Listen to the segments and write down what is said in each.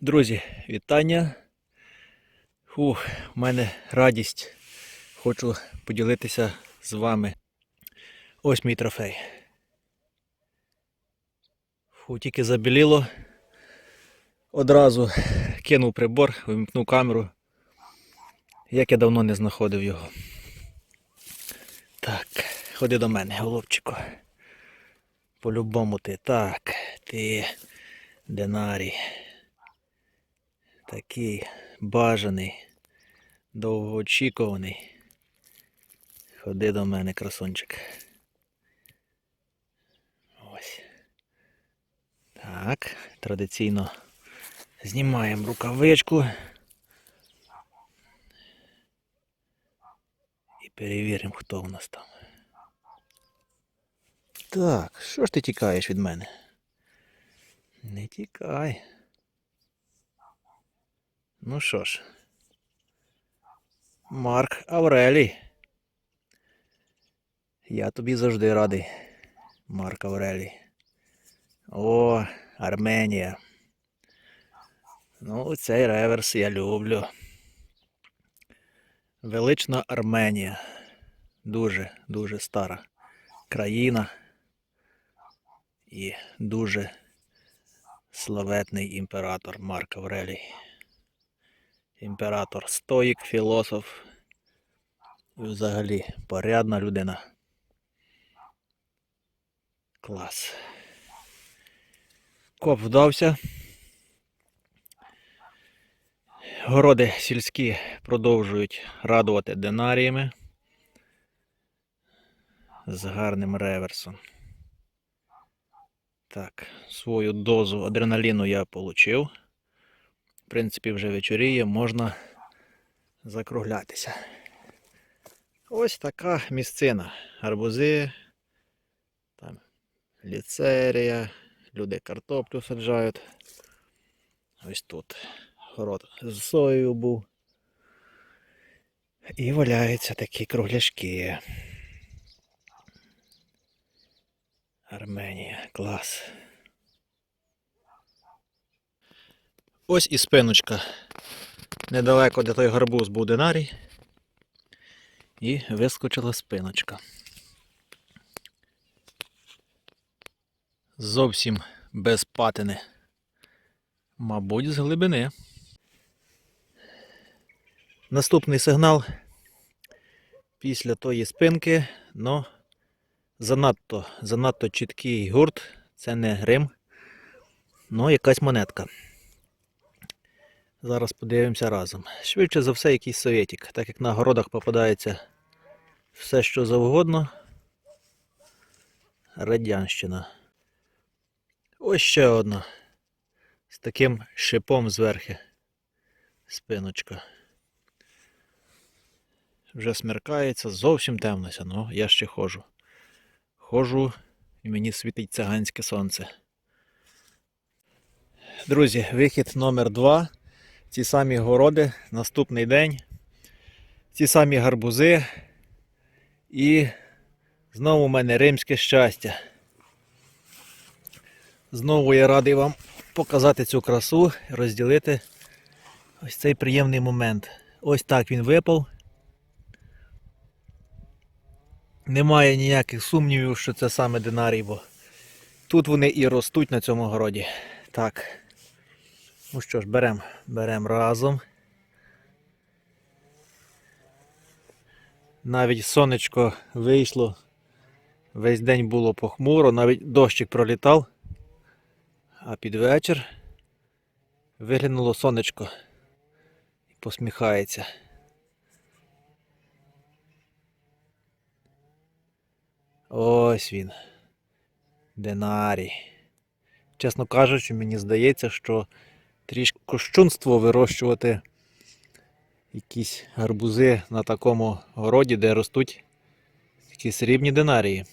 Друзі, вітання. Фух, в мене радість. Хочу поділитися з вами. Ось мій трофей. Фу, тільки забіліло. Одразу кинув прибор, вимкнув камеру. Як я давно не знаходив його. Так, ходи до мене, голубчику. По-любому ти. Так, ти динарій. Такий бажаний, довгоочікуваний. Ходи до мене, красунчик. Ось. Так, традиційно знімаємо рукавичку. І перевіримо, хто у нас там. Так, що ж ти тікаєш від мене? Не тікай. Ну що ж. Марк Аврелій. Я тобі завжди радий. Марк Аврелій. О, Арменія. Ну, цей реверс я люблю. Велична Арменія. Дуже, дуже стара країна. І дуже славетний імператор Марк Аврелій. Імператор стоїк, філософ. І взагалі порядна людина. Клас. Коп вдався. Городи сільські продовжують радувати динаріями з гарним реверсом. Так, свою дозу адреналіну я отримав. В принципі, вже вечоріє, можна закруглятися. Ось така місцина. Гарбузи, там ліцерія, люди картоплю саджають. Ось тут город з соєю був. І валяються такі кругляшки. Арменія, клас. Ось і спиночка. Недалеко де той гарбуз був динарій. І вискочила спиночка. Зовсім без патини. Мабуть, з глибини. Наступний сигнал після тої спинки, но занадто, занадто чіткий гурт. Це не грим, но якась монетка. Зараз подивимося разом. Швидше за все, якийсь совєтік, так як на городах попадається все, що завгодно. Радянщина. Ось ще одна. З таким шипом зверхи. Спиночка. Вже смеркається, зовсім темнося, ну я ще ходжу. Ходжу і мені світить циганське сонце. Друзі, вихід номер 2 ті самі городи, наступний день, ті самі гарбузи. І знову у мене римське щастя. Знову я радий вам показати цю красу, розділити ось цей приємний момент. Ось так він випав. Немає ніяких сумнівів, що це саме динарій, бо тут вони і ростуть на цьому городі. Так. Ну що ж, беремо берем разом. Навіть сонечко вийшло. Весь день було похмуро, навіть дощик пролітав. А під вечір виглянуло сонечко і посміхається. Ось він. Динарій. Чесно кажучи, мені здається, що трішки кощунство вирощувати якісь гарбузи на такому городі, де ростуть такі срібні динарії.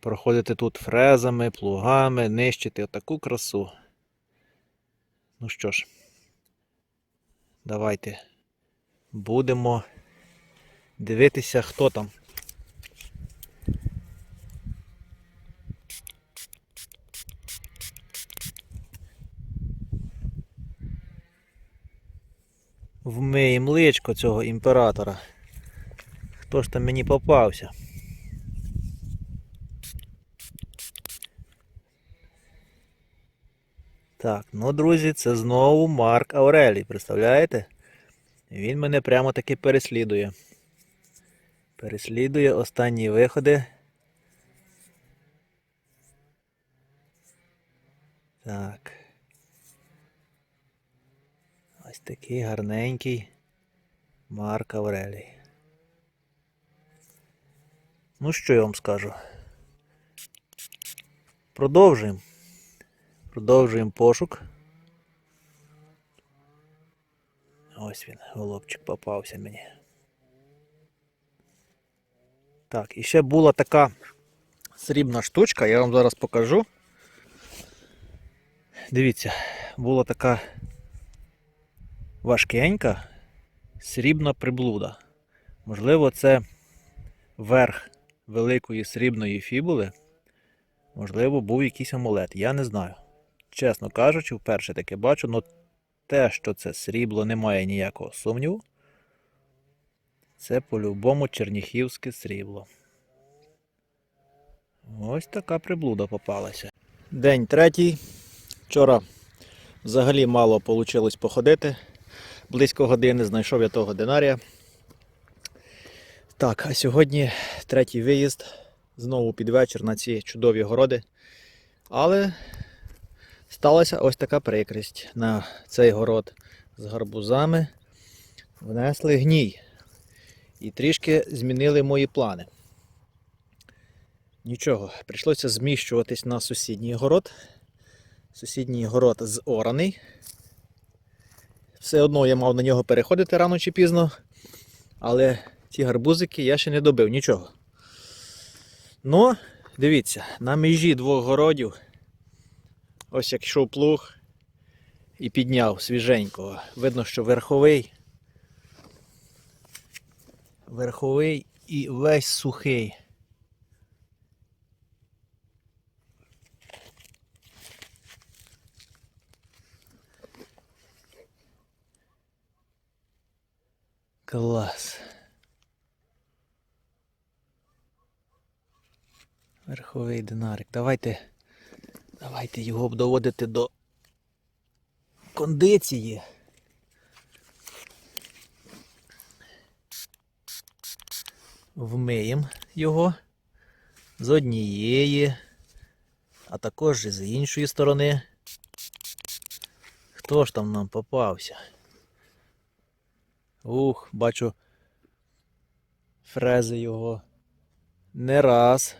Проходити тут фрезами, плугами, нищити отаку красу. Ну що ж, давайте будемо дивитися, хто там. Вмиємо личко цього імператора. Хто ж там мені попався? Так, ну, друзі, це знову Марк Аурелій, представляєте? Він мене прямо таки переслідує. Переслідує останні виходи. Так. Ось такий гарненький Марк Аврелій. Ну що я вам скажу? Продовжуємо. Продовжуємо пошук. Ось він, голубчик попався мені. Так, і ще була така срібна штучка, я вам зараз покажу. Дивіться, була така важкенька срібна приблуда. Можливо, це верх великої срібної фібули. Можливо, був якийсь амулет. Я не знаю. Чесно кажучи, вперше таке бачу, але те, що це срібло, немає ніякого сумніву. Це по-любому черніхівське срібло. Ось така приблуда попалася. День третій. Вчора взагалі мало вийшло походити. Близько години знайшов я того динарія. Так, а сьогодні третій виїзд. Знову під вечір на ці чудові городи. Але сталася ось така прикрість. На цей город з гарбузами внесли гній. І трішки змінили мої плани. Нічого, прийшлося зміщуватись на сусідній город. Сусідній город зораний. Все одно я мав на нього переходити рано чи пізно, але ці гарбузики я ще не добив нічого. Ну, дивіться, на межі двох городів, ось як йшов плуг і підняв свіженького. Видно, що верховий. Верховий і весь сухий. Клас. Верховий динарик. Давайте. Давайте його доводити до кондиції. Вмиємо його з однієї, а також і з іншої сторони. Хто ж там нам попався? Ух, бачу фрези його не раз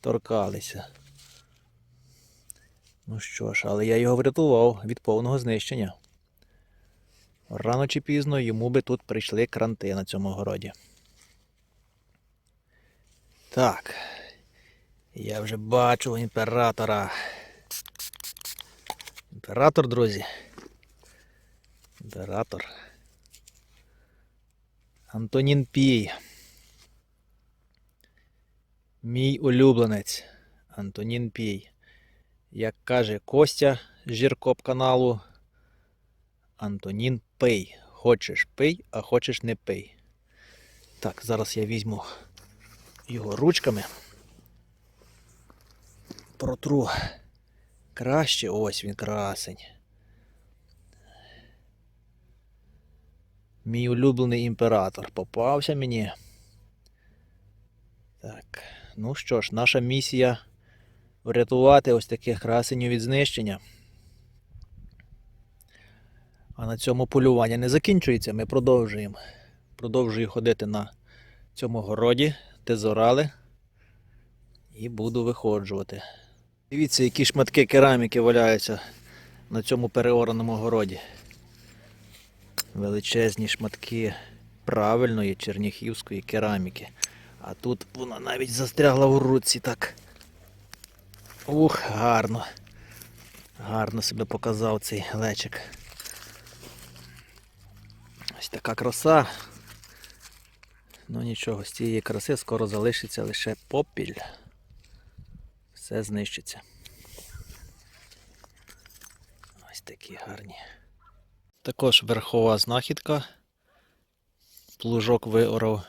торкалися. Ну що ж, але я його врятував від повного знищення. Рано чи пізно йому би тут прийшли кранти на цьому городі. Так. Я вже бачу імператора. Імператор, друзі. Імператор. Антонін Пій. Мій улюбленець. Антонін Пій. Як каже Костя з Жіркоп каналу. Антонін пий. Хочеш пий, а хочеш не пий. Так, зараз я візьму його ручками. Протру краще. Ось він красень. Мій улюблений імператор попався мені. Так, ну що ж, наша місія врятувати ось таких красенів від знищення. А на цьому полювання не закінчується. Ми продовжуємо. Продовжую ходити на цьому городі, де зорали. І буду виходжувати. Дивіться, які шматки кераміки валяються на цьому переораному городі. Величезні шматки правильної черніхівської кераміки. А тут вона навіть застрягла в руці так. Ух, гарно. Гарно себе показав цей глечик. Ось така краса. Ну нічого, з цієї краси скоро залишиться лише попіль. Все знищиться. Ось такі гарні. Також верхова знахідка. Плужок виорав.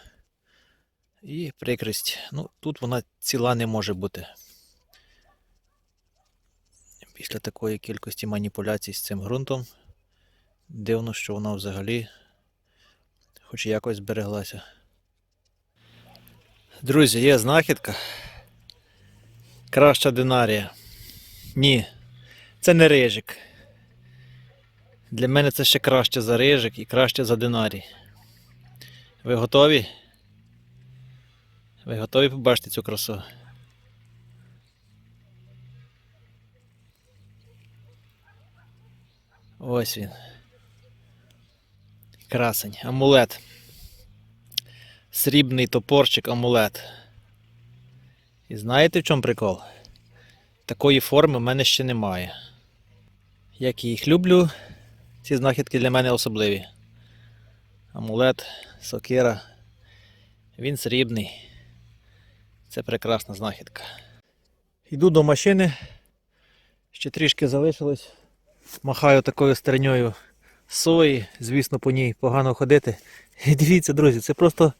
І прикрість. Ну, тут вона ціла не може бути. Після такої кількості маніпуляцій з цим ґрунтом. Дивно, що вона взагалі хоч якось збереглася. Друзі, є знахідка. Краща динарія. Ні, це не рижик. Для мене це ще краще за рижик і краще за динарій. Ви готові? Ви готові побачити цю красу? Ось він. Красень, амулет. Срібний топорчик амулет. І знаєте в чому прикол? Такої форми в мене ще немає. Як я їх люблю, ці знахідки для мене особливі. Амулет, сокира. Він срібний. Це прекрасна знахідка. Йду до машини. Ще трішки залишилось. Махаю такою стерньою сої. Звісно, по ній погано ходити. І дивіться, друзі, це просто.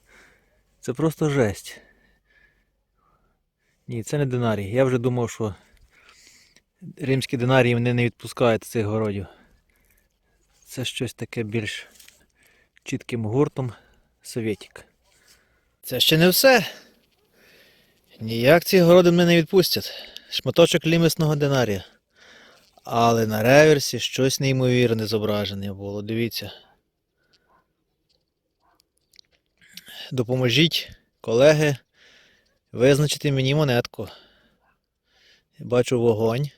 Це просто жесть. Ні, це не динарій. Я вже думав, що римські динарії вони не відпускають з цих городів. Це щось таке більш чітким гуртом совєтік. Це ще не все. Ніяк ці городи мене не відпустять. Шматочок лімісного динарія. Але на реверсі щось неймовірне зображене було. Дивіться. Допоможіть, колеги, визначити мені монетку. Бачу вогонь.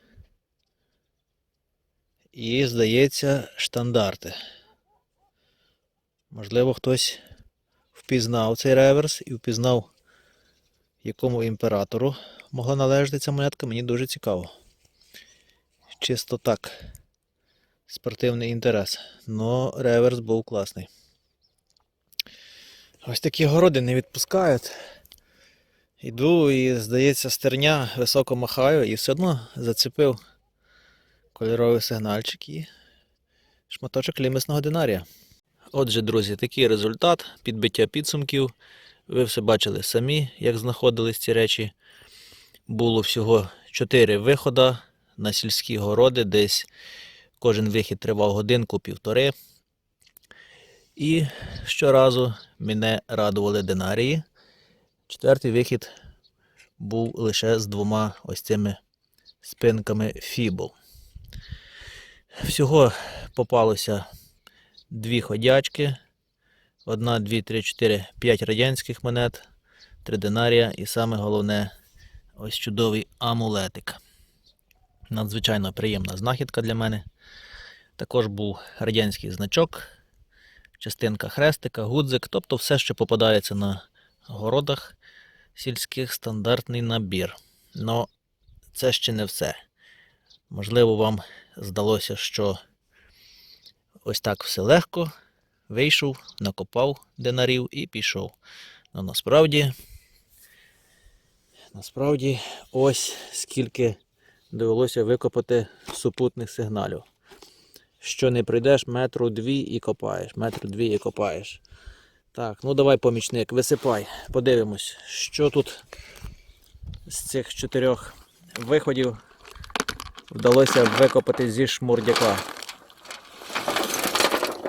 І, здається, штандарти. Можливо, хтось впізнав цей реверс і впізнав, якому імператору могла належати ця монетка. Мені дуже цікаво. Чисто так. Спортивний інтерес. Но реверс був класний. Ось такі городи не відпускають. Іду і, здається, стерня високо махаю і все одно зацепив кольоровий сигнальчик і шматочок лімісного динарія. Отже, друзі, такий результат підбиття підсумків. Ви все бачили самі, як знаходились ці речі. Було всього 4 виходи на сільські городи, десь кожен вихід тривав годинку-півтори. І щоразу мене радували динарії. Четвертий вихід був лише з двома ось цими спинками фібул. Всього попалося дві ходячки. Одна, дві, три, чотири, п'ять радянських монет, три динарія і саме головне ось чудовий амулетик. Надзвичайно приємна знахідка для мене. Також був радянський значок, частинка хрестика, гудзик, тобто все, що попадається на городах сільських, стандартний набір. Но це ще не все. Можливо, вам здалося, що ось так все легко. Вийшов, накопав динарів і пішов. Ну насправді, насправді, ось скільки довелося викопати супутних сигналів. Що не прийдеш метру дві і копаєш, метру дві і копаєш. Так, ну давай, помічник, висипай, подивимось, що тут з цих чотирьох виходів вдалося викопати зі шмурдяка.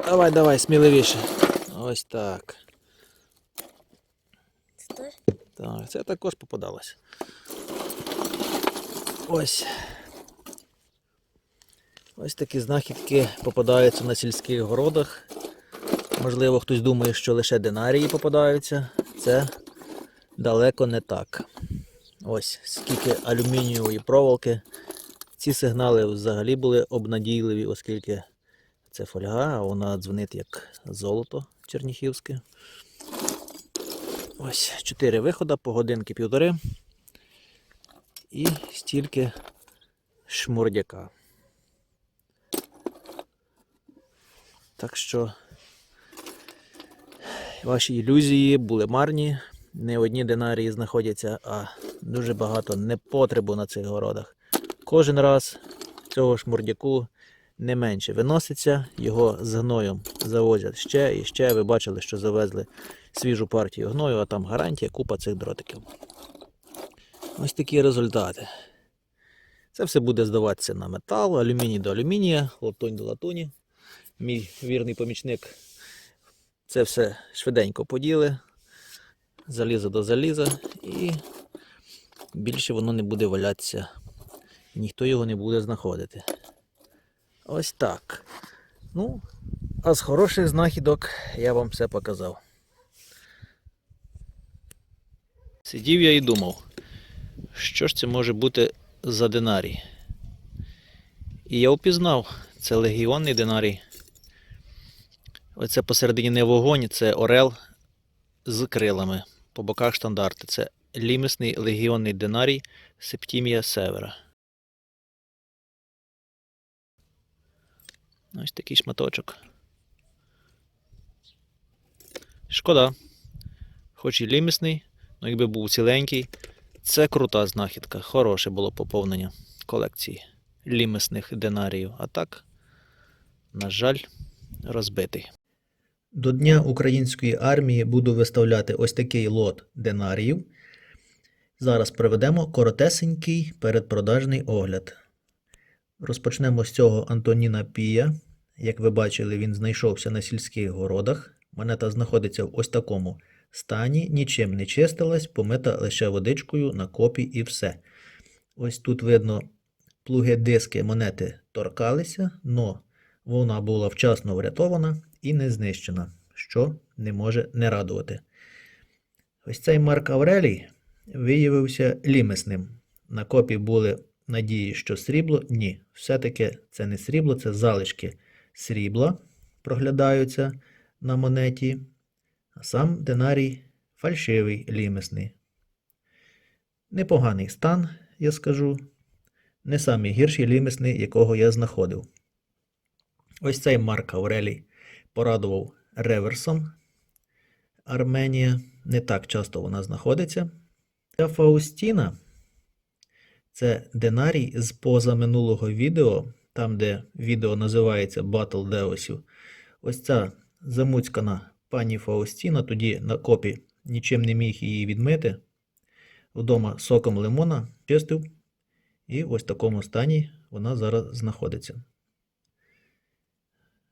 Давай, давай, сміливіше. Ось так. Так, це також попадалось. Ось. Ось такі знахідки попадаються на сільських городах. Можливо, хтось думає, що лише динарії попадаються. Це далеко не так. Ось скільки алюмінієвої проволоки. Ці сигнали взагалі були обнадійливі, оскільки це фольга, а вона дзвонить як золото черніхівське. Ось чотири виходи по годинки півтори. І стільки шмурдяка. Так що ваші ілюзії були марні. Не одні динарії знаходяться, а дуже багато непотребу на цих городах. Кожен раз цього шмурдяку не менше виноситься, його з гноєм завозять ще і ще. Ви бачили, що завезли свіжу партію гною, а там гарантія, купа цих дротиків. Ось такі результати. Це все буде здаватися на метал, алюміній до алюмінія, латунь до латуні. Мій вірний помічник це все швиденько поділи, залізо до заліза, і більше воно не буде валятися. Ніхто його не буде знаходити. Ось так. Ну, а з хороших знахідок я вам все показав. Сидів я і думав, що ж це може бути за динарій. І я впізнав, це легіонний динарій. Оце посередині не вогонь, це орел з крилами. По боках штандарти. Це лімісний легіонний динарій Септімія Севера. Ось такий шматочок. Шкода. Хоч і лімісний, але якби був ціленький, це крута знахідка. Хороше було поповнення колекції лімісних динаріїв. А так, на жаль, розбитий. До Дня української армії буду виставляти ось такий лот динаріїв. Зараз проведемо коротесенький передпродажний огляд. Розпочнемо з цього Антоніна Пія. Як ви бачили, він знайшовся на сільських городах. Монета знаходиться в ось такому стані, нічим не чистилась, помита лише водичкою на копі і все. Ось тут видно, плуги диски монети торкалися, але вона була вчасно врятована і не знищена, що не може не радувати. Ось цей Марк Аврелій виявився лімисним. На копі були надії, що срібло. Ні, все-таки це не срібло, це залишки срібла проглядаються на монеті, а сам динарій фальшивий лімисний. Непоганий стан, я скажу. Не самий гірший лімисний, якого я знаходив. Ось цей Марк Аврелій порадував реверсом. Арменія не так часто вона знаходиться. Ця Фаустіна це динарій з позаминулого відео, там, де відео називається Battle Деосів. Ось ця замуцькана пані Фаустіна, тоді на копі нічим не міг її відмити. Вдома соком лимона чистив, і в ось такому стані вона зараз знаходиться.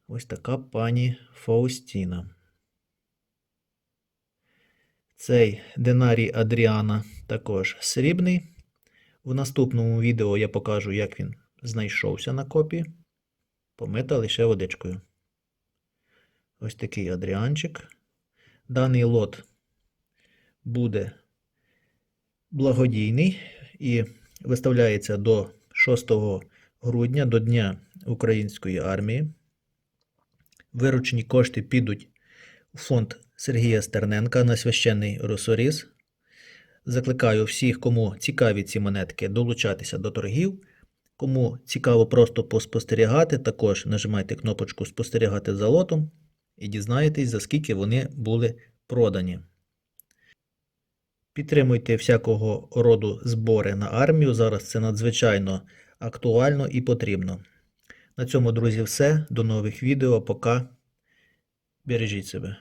Ось така пані Фаустіна. Цей динарій Адріана також срібний. В наступному відео я покажу, як він знайшовся на копі. Помита лише водичкою. Ось такий Адріанчик. Даний лот буде благодійний і виставляється до 6 грудня до Дня Української армії. Виручені кошти підуть у фонд Сергія Стерненка на священний росоріз. Закликаю всіх, кому цікаві ці монетки, долучатися до торгів. Кому цікаво просто поспостерігати, також нажимайте кнопочку Спостерігати за лотом і дізнаєтесь, за скільки вони були продані. Підтримуйте всякого роду збори на армію. Зараз це надзвичайно актуально і потрібно. На цьому, друзі, все. До нових відео. Пока. Бережіть себе.